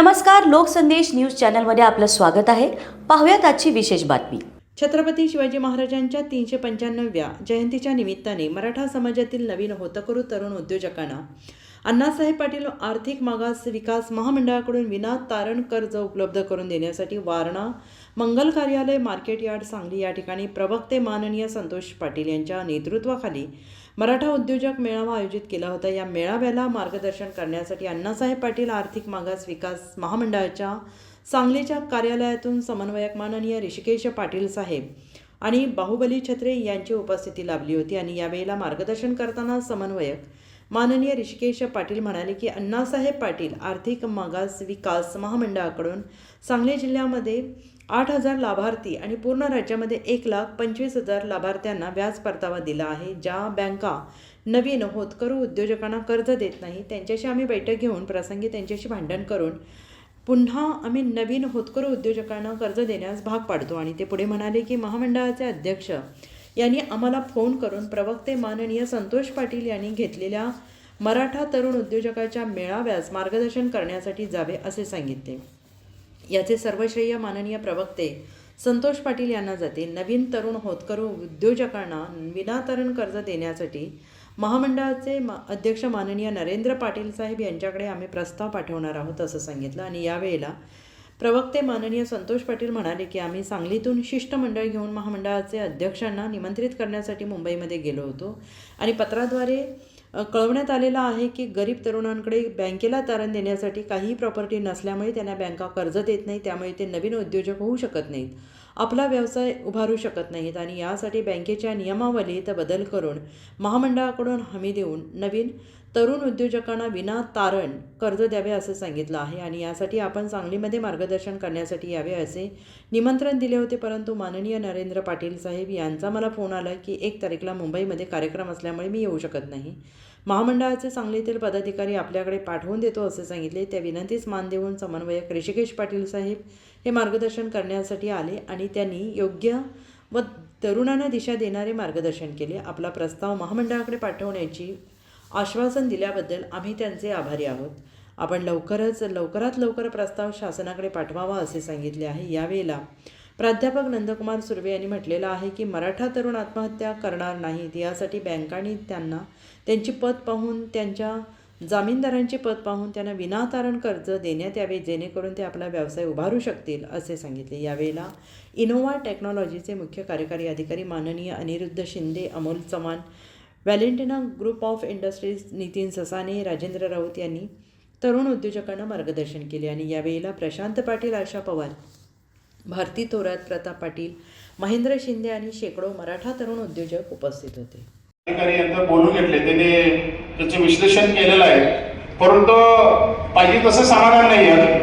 नमस्कार लोकसंदेश न्यूज चॅनलमध्ये आपलं स्वागत आहे. पाहूयात आजची विशेष बातमी. छत्रपती शिवाजी महाराजांच्या तीनशे पंच्याण्णव्या जयंतीच्या निमित्ताने मराठा समाजातील नवीन होतकरू तरुण उद्योजकांना अण्णासाहेब पाटील आर्थिक मागास विकास महामंडळाकडून विना तारण कर्ज उपलब्ध करून देण्यासाठी वारणा मंगल कार्यालय मार्केट यार्ड सांगली या ठिकाणी प्रवक्ते माननीय संतोष पाटील यांच्या नेतृत्वाखाली मराठा उद्योजक मेळावा आयोजित केला होता. या मेळाव्याला मार्गदर्शन करण्यासाठी अण्णासाहेब पाटील आर्थिक मागास विकास महामंडळाच्या सांगलीच्या कार्यालयातून समन्वयक माननीय ऋषिकेश पाटील साहेब आणि बाहुबली छत्रे यांची उपस्थिती लाभली होती आणि यावेळेला मार्गदर्शन करताना समन्वयक माननीय ऋषिकेश पाटील म्हणाले की अण्णासाहेब पाटील आर्थिक मागास विकास महामंडळाकडून सांगली जिल्ह्यामध्ये आठ हजार लाभार्थी आणि पूर्ण राज्यामध्ये एक लाख पंचवीस हजार लाभार्थ्यांना व्याज परतावा दिला आहे ज्या बँका नवीन होतकरू उद्योजकांना कर्ज देत नाही त्यांच्याशी आम्ही बैठक घेऊन प्रसंगी त्यांच्याशी भांडण करून पुन्हा आम्ही नवीन होतकरू उद्योजकांना कर्ज देण्यास भाग पाडतो. आणि ते पुढे म्हणाले की महामंडळाचे अध्यक्ष यांनी आम्हाला फोन करून प्रवक्ते माननीय संतोष पाटील यांनी घेतलेल्या मराठा तरुण उद्योजकाच्या मेळाव्यास मार्गदर्शन करण्यासाठी जावे असे सांगितले. याचे सर्व श्रेय माननीय प्रवक्ते संतोष पाटील यांना जाते. नवीन तरुण होतकरू उद्योजकांना विनातारण कर्ज देण्यासाठी महामंडळाचे मा अध्यक्ष माननीय नरेंद्र पाटील साहेब यांच्याकडे आम्ही प्रस्ताव पाठवणार आहोत असं सांगितलं आणि यावेळेला प्रवक्ते माननीय संतोष पाटील म्हणाले की आम्ही सांगलीतून शिष्टमंडळ घेऊन महामंडळाचे अध्यक्षांना निमंत्रित करण्यासाठी मुंबईमध्ये गेलो होतो आणि पत्राद्वारे कळवण्यात आलेलं आहे की गरीब तरुणांकडे बँकेला तारण देण्यासाठी काहीही प्रॉपर्टी नसल्यामुळे त्यांना बँका कर्ज देत नाही त्यामुळे ते नवीन उद्योजक होऊ शकत नाहीत. आपला व्यवसाय उभारू शकत नाहीत आणि यासाठी बँकेच्या नियमावलीत बदल करून महामंडळाकडून हमी देऊन नवीन तरुण उद्योजकांना विना तारण कर्ज द्यावे असं सांगितलं आहे. आणि यासाठी आपण सांगलीमध्ये मार्गदर्शन करण्यासाठी यावे असे निमंत्रण दिले होते. परंतु माननीय नरेंद्र पाटील साहेब यांचा मला फोन आला की एक तारीखला मुंबईमध्ये कार्यक्रम असल्यामुळे मी येऊ शकत नाही. महामंडळाचे सांगलीतील पदाधिकारी आपल्याकडे पाठवून देतो असे सांगितले. त्या विनंतीस मान देऊन समन्वयक ऋषिकेश पाटील साहेब हे मार्गदर्शन करण्यासाठी आले आणि त्यांनी योग्य व तरुणांना दिशा देणारे मार्गदर्शन केले. आपला प्रस्ताव महामंडळाकडे पाठवण्याची आश्वासन दिल्याबद्दल आम्ही त्यांचे आभारी आहोत. आपण लवकरच लवकरात लवकर प्रस्ताव शासनाकडे पाठवावा असे सांगितले आहे. यावेळेला प्राध्यापक नंदकुमार सुर्वे यांनी म्हटलेलं आहे की मराठा तरुण आत्महत्या करणार नाहीत. यासाठी बँकांनी त्यांना त्यांची पत पाहून त्यांच्या जामीनदारांची पत पाहून त्यांना विनातारण कर्ज देण्यात यावे जेणेकरून ते आपला व्यवसाय उभारू शकतील असे सांगितले. यावेळेला इनोवा टेक्नॉलॉजीचे मुख्य कार्यकारी अधिकारी माननीय Anirudh Shinde Amol Chavan Valentina group of industries Nitin Sasane Rajendra Raut यांनी तरुण उद्योजकांना मार्गदर्शन केले आणि यावेळेला प्रशांत पाटील आशा पवार भारती थोरात प्रताप पाटील महेंद्र शिंदे आणि शेकडो मराठा तरुण उद्योजक उपस्थित होते. अधिकारी यांना बोलून घेतले. त्यांनी त्याचे विश्लेषण केलेलं आहे. परंतु पाहिजे तसं समाधान नाही आहे.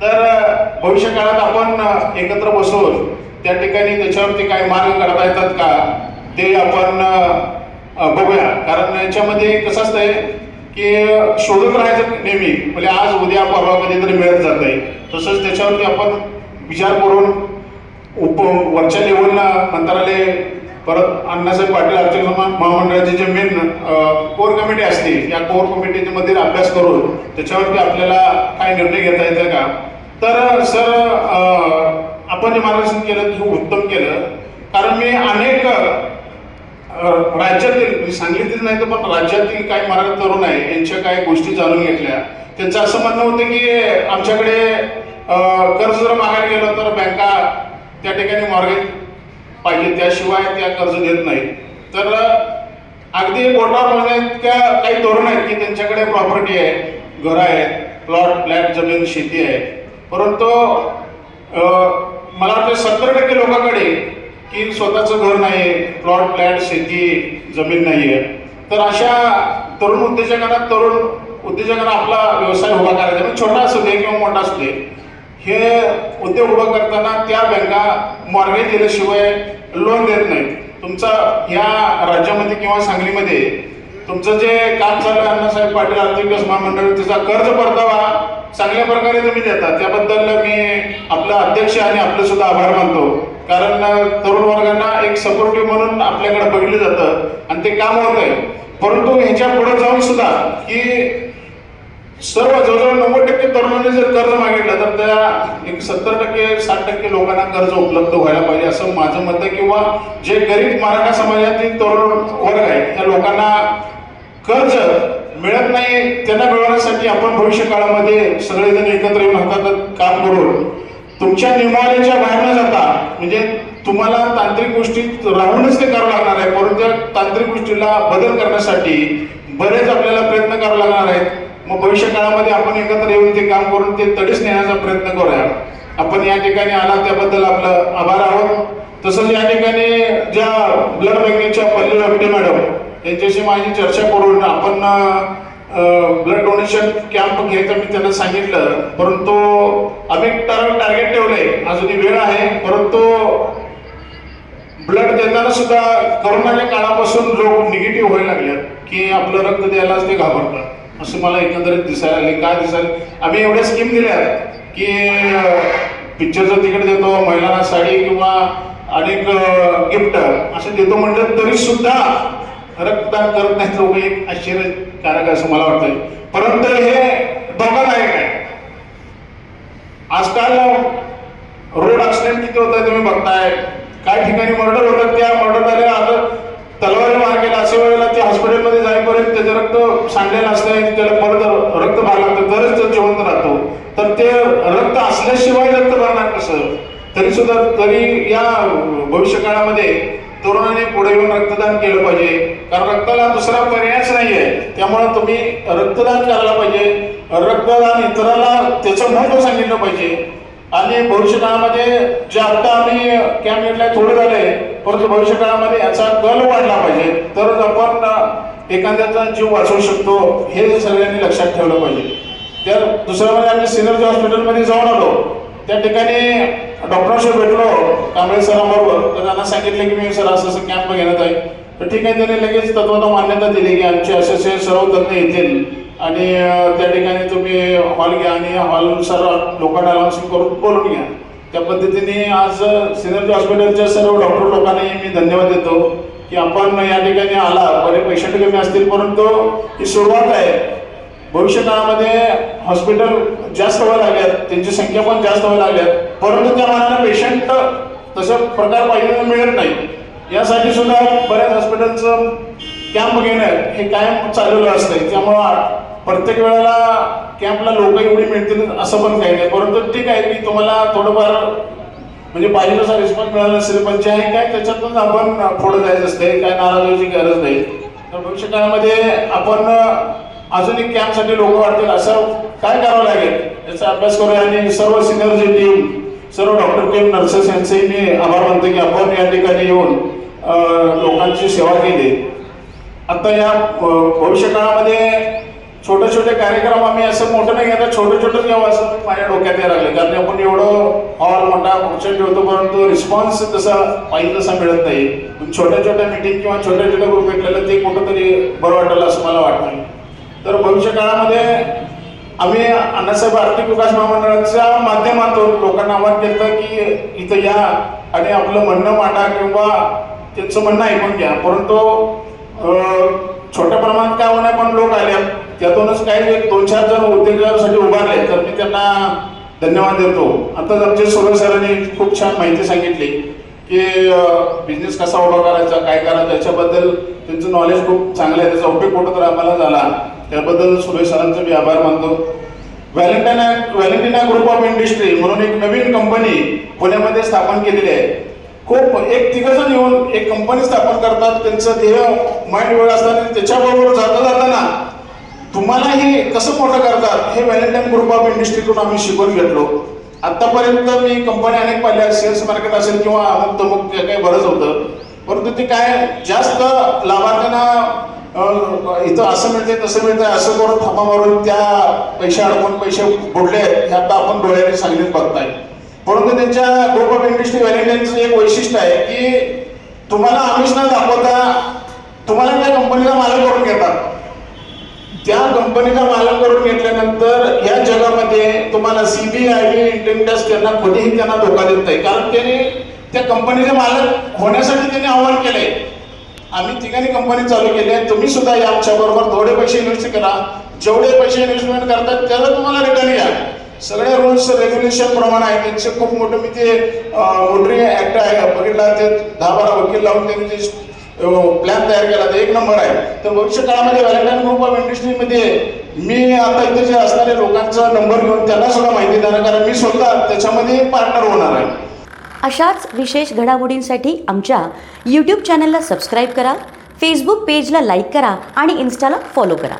तर भविष्य काळात आपण एकत्र बसून त्या ठिकाणी त्याच्यावरती काय मार्ग करता येतात का ते आपण बघूया. कारण याच्यामध्ये कसं असतंय की शोधत राहायचं नेहमी. म्हणजे आज उद्या परवा कधीतरी मिळत जात आहे तसंच त्याच्यावरती आपण विचार करून उप वरच्या लेवलला मंत्रालय परत अण्णासाहेब पाटील आर्थिक सन्मान महामंडळाचे जे मेन कोर कमिटी असते या कोर कमिटीमध्ये अभ्यास करून त्याच्यावरती आपल्याला काय निर्णय घेता येतील का? तर सर आपण जे मार्गदर्शन केलं ते उत्तम केलं. कारण मी अनेक राज्यातील म्हणजे सांगलीतील नाही तर पण राज्यातील काही मराठी तरुण आहे यांच्या काही गोष्टी जाणून घेतल्या. त्यांचं असं म्हणणं होतं की आमच्याकडे कर्ज जर मागायला गेलं तर बँका त्या ठिकाणी मॉर्गेज पाहिजे. त्याशिवाय त्या कर्ज देत नाही तर अगदी बोटावर इतक्या काही धोरण आहेत की त्यांच्याकडे प्रॉपर्टी आहे घरं आहेत प्लॉट फ्लॅट जमीन शेती आहे. परंतु मला वाटतं सत्तर टक्के लोकांकडे की स्वतःचं घर नाही प्लॉट फ्लॅट शेती जमीन नाही आहे तर अशा तरुण उद्योजकांना तरुण उद्योजकांना आपला व्यवसाय उभा करायचा म्हणजे छोटा असू दे किंवा मोठा असू दे. हे उद्योग उभं करताना त्या बँका मॉर्गेज दिल्याशिवाय लोन देत नाहीत. तुमचा या राज्यामध्ये किंवा सांगलीमध्ये तुमचं जे काम चालू आहे अण्णासाहेब पाटील आर्थिक विकास महामंडळ त्याचा कर्ज परतावा चांगल्या प्रकारे तुम्ही देता त्याबद्दल मी आपला अध्यक्ष आणि आपले सुद्धा आभार मानतो. कारण तरुण वर्गांना एक सपोर्टिव्ह म्हणून आपल्याकडे बघितलं जातं आणि ते काम होत आहे. परंतु ह्याच्या पुढे जाऊन सुद्धा की सर्व जवळजवळ नव्वद टक्के तरुणांनी जर कर्ज मागितलं तर त्या एक सत्तर टक्के साठ टक्के लोकांना कर्ज उपलब्ध व्हायला पाहिजे असं माझं मत आहे. किंवा जे गरीब मराठा समाजातील तरुण वर्ग आहे त्या लोकांना कर्ज मिळत नाही त्यांना मिळवण्यासाठी आपण भविष्य काळामध्ये सगळेजण एकत्र येऊन हातात काम करून तुमच्या नियमावलीच्या बाहेर न जाता म्हणजे तुम्हाला तांत्रिक गोष्टी राहूनच ते करावं लागणार आहे परंतु त्या तांत्रिक गोष्टीला बदल करण्यासाठी बरेच आपल्याला प्रयत्न करावे लागणार आहेत. मग भविष्य काळामध्ये आपण एकत्र येऊन ते काम करून ते तडीस नेण्याचा प्रयत्न करूया. आपण या ठिकाणी आला त्याबद्दल आपलं आभार आहोत. तसंच या ठिकाणी ज्या ब्लड बँकेच्या पल्ली रपटे मॅडम यांच्याशी माझी चर्चा करून आपण ब्लड डोनेशन कॅम्प घ्यायचं मी त्यांना सांगितलं. परंतु आम्ही टार्गेट ठेवलंय. अजूनही वेळ आहे. परंतु ब्लड देताना सुद्धा करोनाच्या काळापासून लोक निगेटिव्ह व्हायला लागले की आपलं रक्त द्यायलाच ते घाबरतात. असं मला एकंदरीत दिसायला आले. काय दिसायला आम्ही एवढ्या स्कीम दिल्या की पिक्चरचं तिकीट देतो महिलांना साडी किंवा अनेक गिफ्ट असं देतो म्हटलं तरी सुद्धा रक्तदान करत नाही लोक. एक आश्चर्यकारक असं मला वाटतंय. परंतु हे धोकादायक आहे. आजकाल रोड ऍक्सिडेंट किती होत आहे तुम्ही बघताय. काय ठिकाणी मर्डर होतात त्या मर्डर झालेला आता तलवारी मार केला. अशा वेळेला ते हॉस्पिटलमध्ये जाईपर्यंत त्याचं रक्त सांडलेलं असतं त्याला परत रक्त भरायला लागतं तरच तर जिवंत राहतो. तर ते रक्त असल्याशिवाय रक्त भरणार कसं? तरी सुद्धा तरी या भविष्य काळामध्ये तरुणाने पुढे येऊन रक्तदान केलं पाहिजे. कारण रक्ताला दुसरा पर्यायच नाहीये. त्यामुळे तुम्ही रक्तदान करायला पाहिजे. रक्तदान इतराला त्याचं महत्त्व सांगितलं पाहिजे. आणि भविष्य काळामध्ये जे आता आम्ही कॅम्प घेतलाय थोडं झालंय परंतु भविष्य काळामध्ये याचा कल वाढला पाहिजे. तरच आपण एखाद्याचा जीव वाचवू शकतो हे सगळ्यांनी लक्षात ठेवलं पाहिजे. तर दुसरं म्हणजे आम्ही सिनर्जी हॉस्पिटलमध्ये जाऊन आलो त्या ठिकाणी डॉक्टरांशी भेटलो कांबळे सरांबरोबर. तर त्यांना सांगितलं की मी सर असं असं कॅम्प घेण्यात आहे. तर ठीक आहे त्याने लगेच तत्वाला मान्यता दिली की आमचे असे असे सर्व तज्ञ येतील. आणि त्या ठिकाणी तुम्ही हॉल घ्या आणि हॉलनुसार लोकांना अनाउन्सिंग करून बोलून घ्या. त्या पद्धतीने आज सिनर्जी हॉस्पिटलच्या सर्व डॉक्टर लोकांनाही मी धन्यवाद देतो. की आपण या ठिकाणी आला बरे पेशंट कमी असतील परंतु ही सुरुवात आहे. भविष्य काळामध्ये हॉस्पिटल जास्त व्हायला लागल्यात त्यांची संख्या पण जास्त व्हायला लागल्यात परंतु त्या मानाने पेशंट तसं प्रकार पाहिजे मिळत नाही. यासाठी सुद्धा बऱ्याच हॉस्पिटलचं कॅम्प घेणं हे कायम चाललेलं असतं त्यामुळं प्रत्येक वेळेला कॅम्पला लोक एवढी मिळतील असं पण काही नाही. परंतु ठीक आहे की तुम्हाला थोडंफार म्हणजे पाहिजे तसा रिस्पॉन्स मिळाला नसेल पण जे आहे काय त्याच्यातून आपण पुढे जायचं असते काय नाराज गरज नाही. तर भविष्य काळामध्ये आपण अजून एक कॅम्पसाठी लोक वाढतील असं काय करावं लागेल याचा अभ्यास करूया आणि सर्व सिनियर जी टीम सर्व डॉक्टर टीम नर्सेस यांचेही मी आभार मानतो की आपण या ठिकाणी येऊन लोकांची सेवा केली. आता या भविष्य काळामध्ये छोटे छोटे कार्यक्रम आम्ही असं मोठं नाही घेता छोटे छोटे घ्यावं असं माझ्या डोक्यात यायला लागले. कारण आपण एवढं हॉल मोठा फंक्शन ठेवतो परंतु रिस्पॉन्स तसा पाहिजे तसा मिळत नाही. पण छोट्या छोट्या मिटिंग किंवा छोट्या छोट्या ग्रुप भेटलेलं ते कुठंतरी बरं वाटेल असं मला वाटतं. तर भविष्य काळामध्ये आम्ही अण्णासाहेब आर्थिक विकास महामंडळाच्या माध्यमातून लोकांना आवाहन केलं की इथं या आणि आपलं म्हणणं मांडा किंवा त्यांचं म्हणणं ऐकून घ्या. परंतु छोट्या प्रमाणात काय होणार पण लोक आले त्यातूनच काही एक दोन चार जण उद्योजकांसाठी उभारले तर मी त्यांना धन्यवाद देतो. आताच आमचे सुरेश सरांनी खूप छान माहिती सांगितली की बिझनेस कसा उभा करायचा काय करायचं याच्याबद्दल त्यांचं नॉलेज खूप चांगलं आहे. त्याचा उपयोग कुठं तर आम्हाला झाला. त्याबद्दल सुरेश सरांचा मी आभार मानतो. Valentine Valentina group of industry म्हणून एक नवीन कंपनी पुण्यामध्ये स्थापन केलेली आहे. खूप एक तिघजण येऊन एक कंपनी स्थापन करतात. त्यांचं ध्येय माइंड वेळ असताना त्याच्याबरोबर जाता जाताना तुम्हाला हे कसं मोठं करतात हे व्हॅलेंटाईन ग्रुप ऑफ इंडस्ट्रीकडून आम्ही शिकून घेतलो. आतापर्यंत मी कंपनी अनेक पाहिल्या सेल्स मार्केट असेल किंवा अमुक तमुक काही बरंच होतं. परंतु ते काय जास्त लाभार्थ्यांना इथं असं मिळते तसं मिळतंय असं करून थांबा मारून त्या पैसे अडकून पैसे बुडले हे आता आपण डोळ्याने सांगलीत बघताय. परंतु त्यांच्या ग्रुप ऑफ इंडस्ट्री व्हॅलेंटाईनचं एक वैशिष्ट्य आहे की तुम्हाला आमिष न दाखवता तुम्हाला त्या कंपनीला मालक करून घेतात. त्या कंपनीचा मालक करून घेतल्यानंतर या जगामध्ये तुम्हाला सीबीआय इंटेलिजन्स त्यांना कधीही त्यांना धोका देत नाही. कारण त्यांनी त्या कंपनीचे मालक होण्यासाठी त्यांनी आव्हान केले आम्ही ठिकाणी कंपनी चालू केली आहे. तुम्ही सुद्धा या आमच्या बरोबर थोडे पैसे इन्व्हेस्ट करा. जेवढे पैसे इन्व्हेस्टमेंट करतात त्याला तुम्हाला रिटर्न या. सगळे रूल्स रेग्युलेशन प्रमाणे आहे. त्यांचे खूप मोठं मी ते मोटरी ऍक्ट आहे. बघितला ते दहा बारा वकील लावून त्यांनी प्लॅन तयार केला. तर एक नंबर आहे. तर भविष्य काळामध्ये व्हॅलेंटाईन ग्रुप ऑफ इंडस्ट्रीमध्ये मी आता इथे जे असणारे लोकांचा नंबर घेऊन त्यांना सुद्धा माहिती देणार कारण मी स्वतः त्याच्यामध्ये पार्टनर होणार आहे. अशाच विशेष घडामोडींसाठी आमच्या यूट्यूब चॅनलला सबस्क्राईब करा. फेसबुक पेजला लाईक करा आणि इन्स्टाला फॉलो करा.